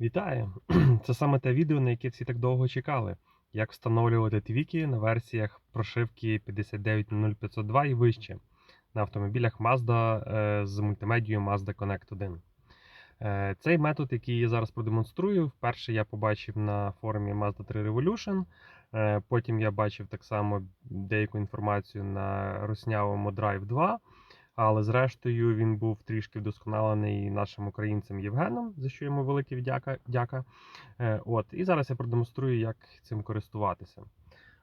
Вітаю! Це саме те відео, на яке всі так довго чекали. Як встановлювати твіки на версіях прошивки 5900502 і вище на автомобілях Mazda е, з мультимедією Mazda Connect 1. Е, Цей метод, який я зараз продемонструю, вперше я побачив на форумі Mazda 3 Revolution. Е, Потім я бачив так само деяку інформацію на руснявому Drive 2. Але зрештою він був трішки вдосконалений нашим українцем Євгеном, за що йому велике вдяка. дяка. Е, От, і зараз я продемонструю, як цим користуватися.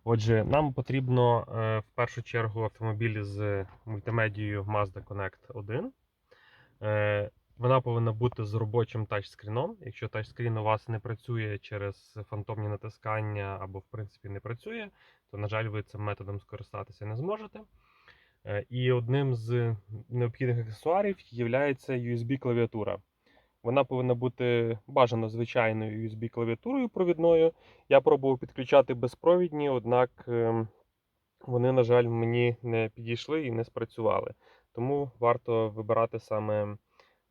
Отже, нам потрібно е, в першу чергу автомобіль з мультимедією Mazda Connect 1. Е, Вона повинна бути з робочим тачскріном. Якщо тачскрін у вас не працює через фантомні натискання або, в принципі, не працює, то, на жаль, ви цим методом скористатися не зможете. Е, І одним з необхідних аксесуарів є USB-клавіатура. Вона повинна бути бажано звичайною USB-клавіатурою провідною. Я пробував підключати безпровідні, однак ем, вони, на жаль, мені не підійшли і не спрацювали. Тому варто вибирати саме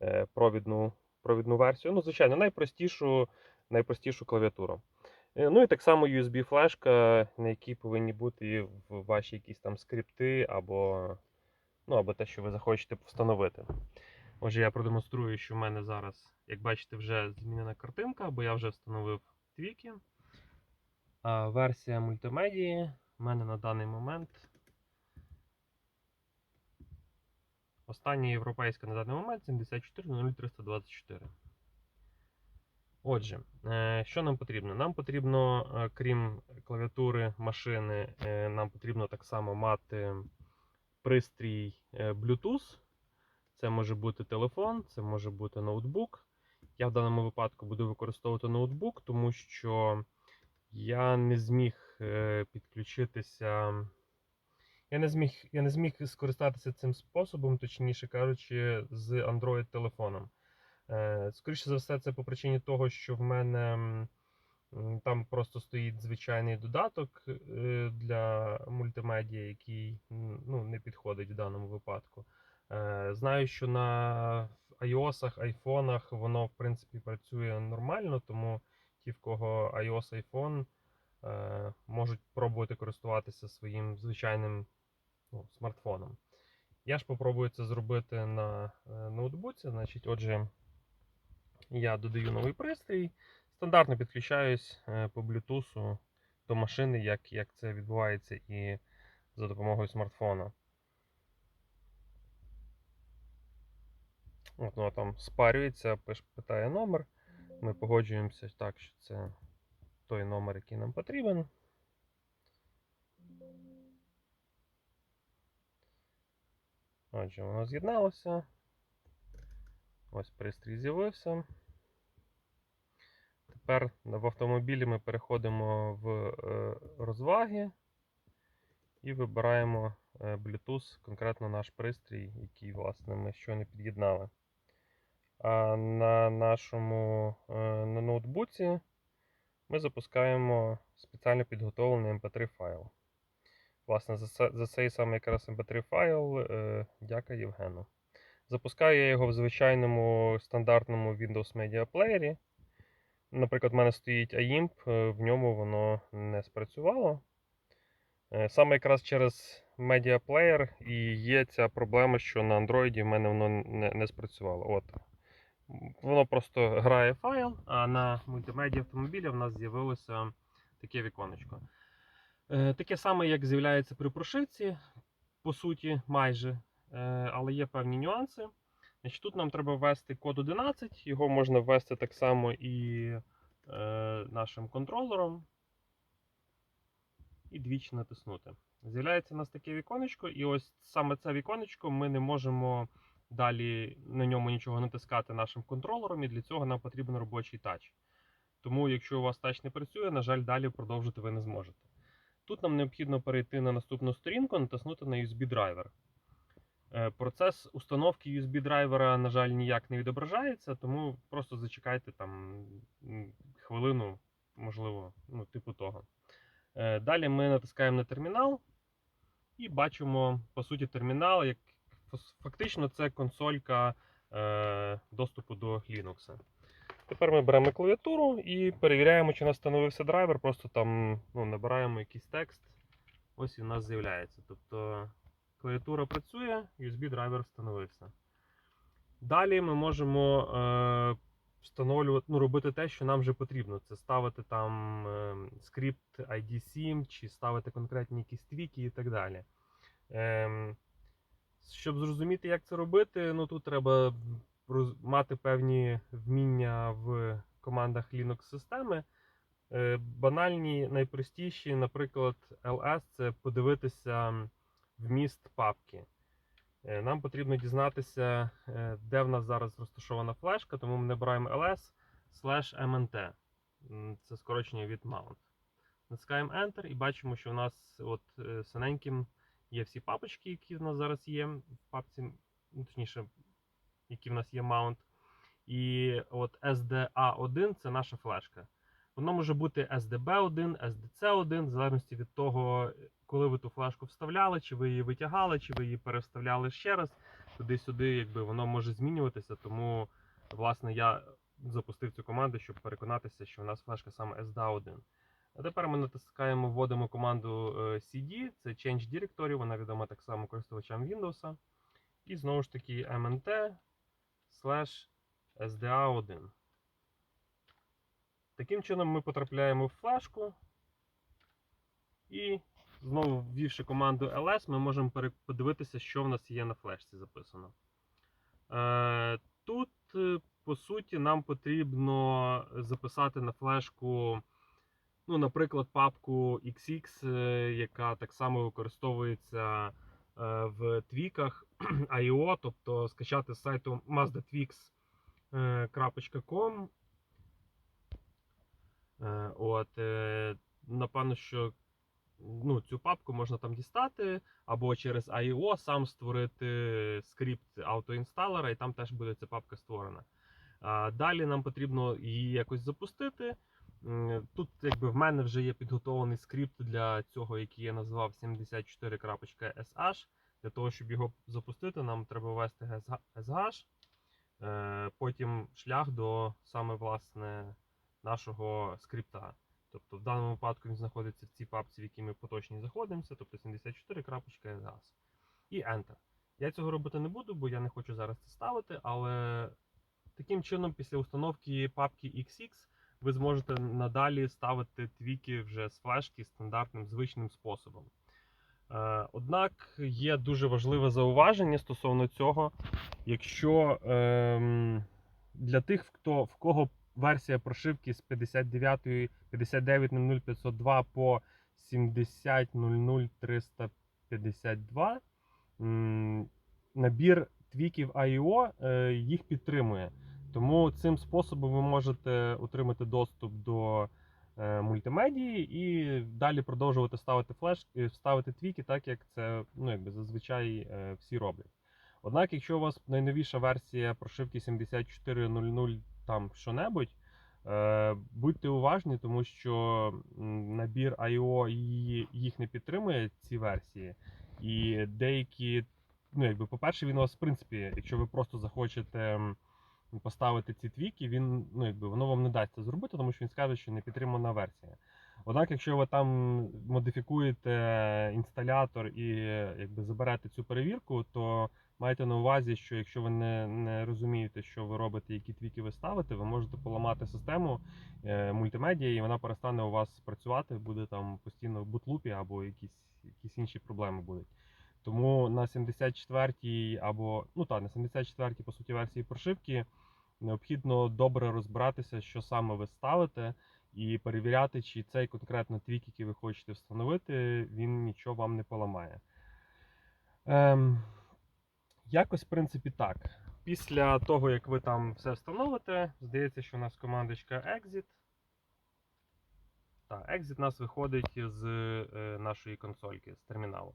е, провідну, провідну версію. Ну, звичайно, найпростішу, найпростішу клавіатуру. Е, Ну і так само USB-флешка, на якій повинні бути ваші якісь там скрипти або, ну, або те, що ви захочете встановити. Отже, я продемонструю, що в мене зараз, як бачите, вже змінена картинка, бо я вже встановив твіки. А версія мультимедії в мене на даний момент. Остання європейська на даний момент 74.0324. Отже, е, що нам потрібно? Нам потрібно, е, крім клавіатури машини, е, нам потрібно так само мати пристрій Bluetooth. Це може бути телефон, це може бути ноутбук. Я в даному випадку буду використовувати ноутбук, тому що я не зміг підключитися. Я не зміг, я не зміг скористатися цим способом, точніше кажучи, з Android-телефоном. Е, Скоріше за все, це по причині того, що в мене там просто стоїть звичайний додаток е, для мультимедіа, який ну, не підходить в даному випадку. Е, Знаю, що на iOS, айфонах воно в принципі працює нормально, тому ті, в кого iOS iPhone, можуть пробувати користуватися своїм звичайним ну, смартфоном. Я ж попробую це зробити на ноутбуці. Значить, отже, я додаю новий пристрій, стандартно підключаюсь е, по Bluetooth до машини, як, як це відбувається і за допомогою смартфона. От воно там спарюється, питає номер. Ми погоджуємося так, що це той номер, який нам потрібен. Отже, воно з'єдналося. Ось пристрій з'явився. Тепер в автомобілі ми переходимо в е, розваги і вибираємо е, Bluetooth, конкретно наш пристрій, який власне ми щойно під'єднали. А на нашому е, на ноутбуці ми запускаємо спеціально підготовлений MP3 файл. Власне, за, цей самий якраз MP3 файл е, дяка Євгену. Запускаю я його в звичайному стандартному Windows Media Player. Наприклад, в мене стоїть AIMP, е, в ньому воно не спрацювало. Е, Саме якраз через Media Player і є ця проблема, що на Android в мене воно не, не спрацювало. От. Воно просто грає файл, а на мультимедіа автомобіля в нас з'явилося таке віконечко. Е, Таке саме, як з'являється при прошивці, по суті, майже. Е, Але є певні нюанси. Значить, Тут нам треба ввести код 11, його можна ввести так само і е, нашим контролером. І двічі натиснути. З'являється у нас таке віконечко, і ось саме це віконечко ми не можемо далі на ньому нічого натискати нашим контролером, і для цього нам потрібен робочий тач. Тому, якщо у вас тач не працює, на жаль, далі продовжити ви не зможете. Тут нам необхідно перейти на наступну сторінку, натиснути на USB-драйвер. Е, Процес установки USB-драйвера, на жаль, ніяк не відображається, тому просто зачекайте там хвилину, можливо, ну, типу того. Е, Далі ми натискаємо на термінал і бачимо, по суті, термінал, як фактично це консолька е, доступу до Linux. Тепер ми беремо клавіатуру і перевіряємо, чи у нас встановився драйвер. Просто там ну, набираємо якийсь текст. Ось він у нас з'являється. Тобто клавіатура працює, USB драйвер встановився. Далі ми можемо е, встановлювати, ну, робити те, що нам вже потрібно. Це ставити там е, скрипт ID7 чи ставити конкретні якісь твіки і так далі. Ем, щоб зрозуміти, як це робити, ну тут треба мати певні вміння в командах Linux системи. Е, Банальні, найпростіші, наприклад, LS це подивитися вміст папки. Е, Нам потрібно дізнатися, е, де в нас зараз розташована флешка, тому ми набираємо ls mnt. Це скорочення від mount. Натискаємо Enter і бачимо, що в нас от е, синеньким є всі папочки, які в нас зараз є в папці, ну, точніше, які в нас є mount. І от SDA1 це наша флешка. Воно може бути SDB1, SDC1, в залежності від того, коли ви ту флешку вставляли, чи ви її витягали, чи ви її переставляли ще раз. Туди-сюди, якби воно може змінюватися. Тому, власне, я запустив цю команду, щоб переконатися, що у нас флешка саме SDA1. А тепер ми натискаємо, вводимо команду е, cd, це Change Directory, вона відома так само користувачам Windows. І знову ж таки mnt slash SDA1. Таким чином ми потрапляємо в флешку. І знову ввівши команду ls, ми можемо подивитися, що в нас є на флешці записано. Е, тут, е, по суті, нам потрібно записати на флешку, ну, наприклад, папку XX, е, яка так само використовується в твіках IO, тобто скачати з сайту mazdatwix.com. Е, От, е, напевно, що ну, цю папку можна там дістати, або через IO сам створити скрипт аутоінсталера, і там теж буде ця папка створена. Далі нам потрібно її якось запустити. Тут, якби в мене вже є підготовлений скрипт для цього, який я назвав 74.sh. Для того, щоб його запустити, нам треба ввести SH, е, потім шлях до саме власне нашого скрипта. Тобто в даному випадку він знаходиться в цій папці, в якій ми поточній знаходимося, тобто 74.sh. І Enter. Я цього робити не буду, бо я не хочу зараз це ставити, але таким чином, після установки папки XX, ви зможете надалі ставити твіки вже з флешки стандартним звичним способом. Е, Однак є дуже важливе зауваження стосовно цього. Якщо ем, для тих, хто, в кого версія прошивки з 59 59.00502 по 70.00352, набір твіків IO е, їх підтримує. Тому цим способом ви можете отримати доступ до е, мультимедії і далі продовжувати ставити флеш, е, ставити твіки, так як це ну, якби зазвичай всі роблять. Однак, якщо у вас найновіша версія прошивки 74.00 там що-небудь, е, будьте уважні, тому що набір IO їх не підтримує ці версії. І деякі, ну якби, по-перше, він у вас, в принципі, якщо ви просто захочете поставити ці твіки, він ну якби воно вам не дасть зробити, тому що він скаже, що не підтримана версія. Однак, якщо ви там модифікуєте інсталятор і якби заберете цю перевірку, то майте на увазі, що якщо ви не, не розумієте, що ви робите, які твіки ви ставите, ви можете поламати систему е, мультимедіа, і вона перестане у вас працювати, буде там постійно в бутлупі або якісь, якісь інші проблеми будуть. Тому на 74-й або ну так, на 74-й по суті версії прошивки необхідно добре розбиратися, що саме ви ставите, і перевіряти, чи цей конкретно твік, який ви хочете встановити, він нічого вам не поламає. Ем, якось, в принципі, так. Після того, як ви там все встановите, здається, що у нас командочка Exit. Так, Exit у нас виходить з е, нашої консольки, з терміналу.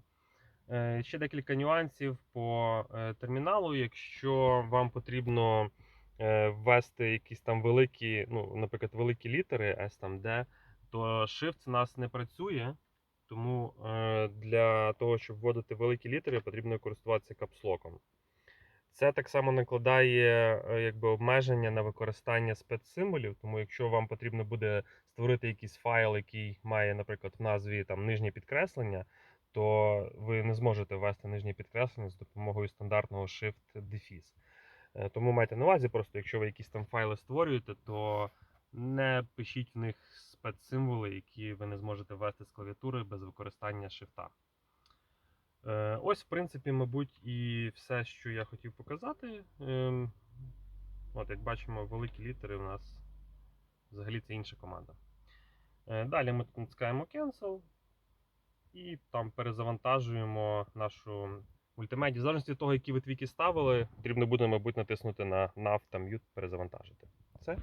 Е, ще декілька нюансів по е, терміналу. Якщо вам потрібно ввести якісь там великі, ну, наприклад, великі літери S там D, то Shift у нас не працює. Тому е, для того, щоб вводити великі літери, потрібно користуватися капслоком. Це так само накладає е, якби, обмеження на використання спецсимволів, тому якщо вам потрібно буде створити якийсь файл, який має, наприклад, в назві там нижнє підкреслення, то ви не зможете ввести нижнє підкреслення з допомогою стандартного Shift-дефіс. Е, Тому майте на увазі, просто якщо ви якісь там файли створюєте, то не пишіть в них спецсимволи, які ви не зможете ввести з клавіатури без використання шифта. Е, Ось, в принципі, мабуть, і все, що я хотів показати. Ем, От, як бачимо, великі літери у нас взагалі це інша команда. Е, Далі ми натискаємо Cancel і там перезавантажуємо нашу мультимедію. В залежності від того, які ви твіки ставили, потрібно буде, мабуть, натиснути на Nav та Mute перезавантажити.